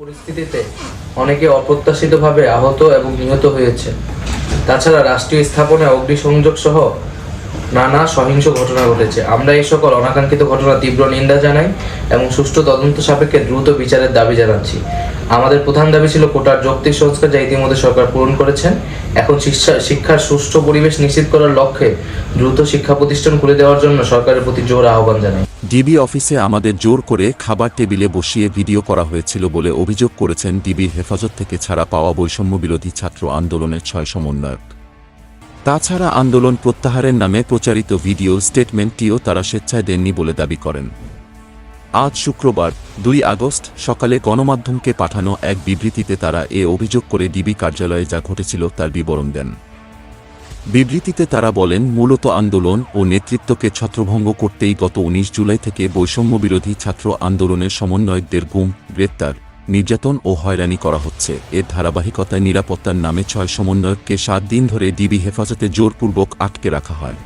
পরিস্থিতিতে অনেকে অপ্রত্যাশিতভাবে আহত এবং নিহত হয়েছে। তাছাড়া রাষ্ট্রীয় স্থাপনে অগ্নিসংযোগ সহ নানা সহিংস ঘটনা ঘটেছে। আমরা এই সকল অনাকাঙ্ক্ষিত ঘটনা তীব্র নিন্দা জানাই এবং সুষ্ঠু তদন্ত সাপেক্ষে দ্রুত বিচারের দাবি জানাচ্ছি। আমাদের প্রধান দাবি ছিল কোটার যৌক্তিক সংস্কার যা ইতিমধ্যে সরকার পূরণ করেছেন। এখন শিক্ষা, শিক্ষার সুষ্ঠু পরিবেশ নিশ্চিত করার লক্ষ্যে দ্রুত শিক্ষা প্রতিষ্ঠান খুলে দেওয়ার জন্য সরকারের প্রতি জোর আহ্বান জানাই। ডিবি অফিসে আমাদের জোর করে খাবার টেবিলে বসিয়ে ভিডিও করা হয়েছিল বলে অভিযোগ করেছেন ডিবির হেফাজত থেকে ছাড়া পাওয়া বৈষম্য বিরোধী ছাত্র আন্দোলনের ছয় সমন্বয়ক। তাছাড়া আন্দোলন প্রত্যাহারের নামে প্রচারিত ভিডিও স্টেটমেন্টটিও তারা স্বেচ্ছায় দেননি বলে দাবি করেন। আজ শুক্রবার, দুই আগস্ট, সকালে গণমাধ্যমকে পাঠানো এক বিবৃতিতে তারা এ অভিযোগ করে ডিবি কার্যালয়ে যা ঘটেছিল তার বিবরণ দেন। বিবৃতিতে তারা বলেন, মূলত আন্দোলন ও নেতৃত্বকে ছত্রভঙ্গ করতেই গত উনিশ জুলাই থেকে বৈষম্য বিরোধী ছাত্র আন্দোলনের সমন্বয়কদের গুম, গ্রেপ্তার, নির্যাতন ও হয়রানি করা হচ্ছে। এর ধারাবাহিকতায় নিরাপত্তার নামে ছয় সমন্বয়ককে সাত দিন ধরে ডিবি হেফাজতে জোরপূর্বক আটকে রাখা হয়।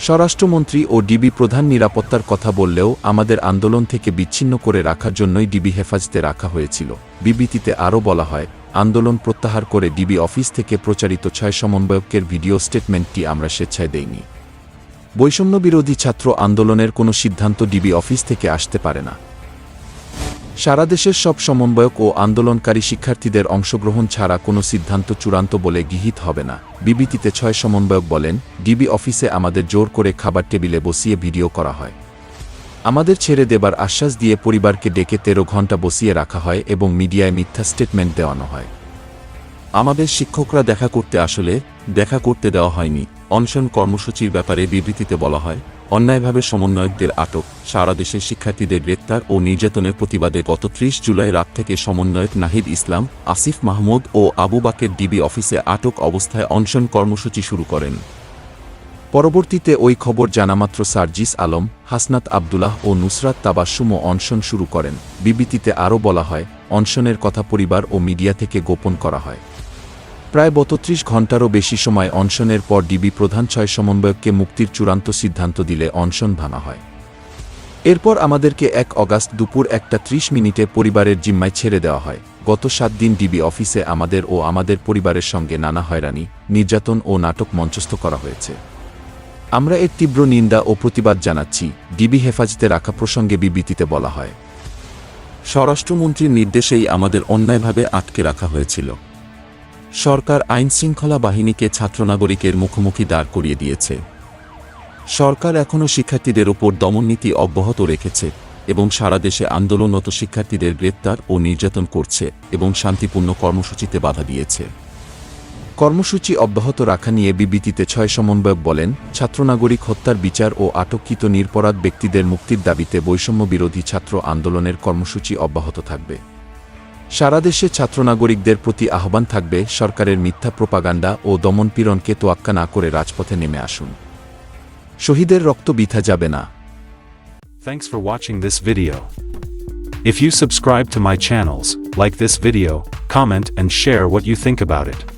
স্বরাষ্ট্রমন্ত্রী ও ডিবি প্রধান নিরাপত্তার কথা বললেও আমাদের আন্দোলন থেকে বিচ্ছিন্ন করে রাখার জন্যই ডিবি হেফাজতে রাখা হয়েছিল। বিবৃতিতে আরও বলা হয় আন্দোলন প্রত্যাহার করে ডিবি অফিস থেকে প্রচারিত ছয় সমন্বয়কের ভিডিও স্টেটমেন্টটি আমরা স্বেচ্ছায় দেইনি। বৈষম্য বিরোধী ছাত্র আন্দোলনের কোনো সিদ্ধান্ত ডিবি অফিস থেকে আসতে পারে না। সারা দেশের সব সমন্বয়ক ও আন্দোলনকারী শিক্ষার্থীদের অংশগ্রহণ ছাড়া কোনো সিদ্ধান্ত চূড়ান্ত বলে গৃহীত হবে না। বিবৃতিতে ছয় সমন্বয়ক বলেন, ডিবি অফিসে আমাদের জোর করে খাবার টেবিলে বসিয়ে ভিডিও করা হয়। আমাদের ছেড়ে দেবার আশ্বাস দিয়ে পরিবারকে ডেকে তেরো ঘণ্টা বসিয়ে রাখা হয় এবং মিডিয়ায় মিথ্যা স্টেটমেন্ট দেওয়ানো হয়। আমাদের শিক্ষকরা দেখা করতে আসলে দেখা করতে দেওয়া হয়নি। অনশন কর্মসূচির ব্যাপারে বিবৃতিতে বলা হয়, অন্যায়ভাবে সমন্বয়কদের আটক, সারা দেশের শিক্ষার্থীদের গ্রেপ্তার ও নির্যাতনের প্রতিবাদে গত ত্রিশ জুলাই রাত থেকে সমন্বয়ক নাহিদ ইসলাম, আসিফ মাহমুদ ও আবু বাকের ডিবি অফিসে আটক অবস্থায় অনশন কর্মসূচি শুরু করেন। পরবর্তীতে ওই খবর জানামাত্র সার্জিস আলম, হাসনাত আবদুল্লাহ ও নুসরাত তাবাসুমও অনশন শুরু করেন। বিবৃতিতে আরও বলা হয়, অনশনের কথা পরিবার ও মিডিয়া থেকে গোপন করা হয়। প্রায় বত্রিশ ঘণ্টারও বেশি সময় অনশনের পর ডিবি প্রধান ছয় সমন্বয়ককে মুক্তির চূড়ান্ত সিদ্ধান্ত দিলে অনশন ভাঙা হয়। এরপর আমাদেরকে এক অগাস্ট দুপুর একটা ত্রিশ মিনিটে পরিবারের জিম্মায় ছেড়ে দেওয়া হয়। গত সাত দিন ডিবি অফিসে আমাদের ও আমাদের পরিবারের সঙ্গে নানা হয়রানি, নির্যাতন ও নাটক মঞ্চস্থ করা হয়েছে। আমরা এর তীব্র নিন্দা ও প্রতিবাদ জানাচ্ছি, ডিবি হেফাজতে রাখা প্রসঙ্গে বিবৃতিতে বলা হয়। স্বরাষ্ট্রমন্ত্রীর নির্দেশেই আমাদের অন্যায়ভাবে আটকে রাখা হয়েছিল। সরকার আইনশৃঙ্খলা বাহিনীকে ছাত্রনাগরিকের মুখোমুখি দাঁড় করিয়ে দিয়েছে। সরকার এখনও শিক্ষার্থীদের ওপর দমননীতি অব্যাহত রেখেছে এবং সারা দেশে আন্দোলনরত শিক্ষার্থীদের গ্রেপ্তার ও নির্যাতন করছে এবং শান্তিপূর্ণ কর্মসূচিতে বাধা দিয়েছে। কর্মসূচি অব্যাহত রাখা নিয়ে বিবৃতিতে ছয় সমন্বয়ক বলেন ছাত্রনাগরিক হত্যার বিচার ও আটককৃত নিরপরাধ ব্যক্তিদের মুক্তির দাবিতে বৈষম্য বিরোধী ছাত্র আন্দোলনের কর্মসূচি অব্যাহত থাকবে সারা দেশে ছাত্রনাগরিকদের প্রতি আহ্বান থাকবে সরকারের মিথ্যা প্রোপাগান্ডা ও দমনপীড়নকে তোয়াক্কা না করে রাজপথে নেমে আসুন শহীদের রক্ত বিথা যাবে না Thanks for watching this video. If you subscribe to my channels, like this video, comment and share what you think about it.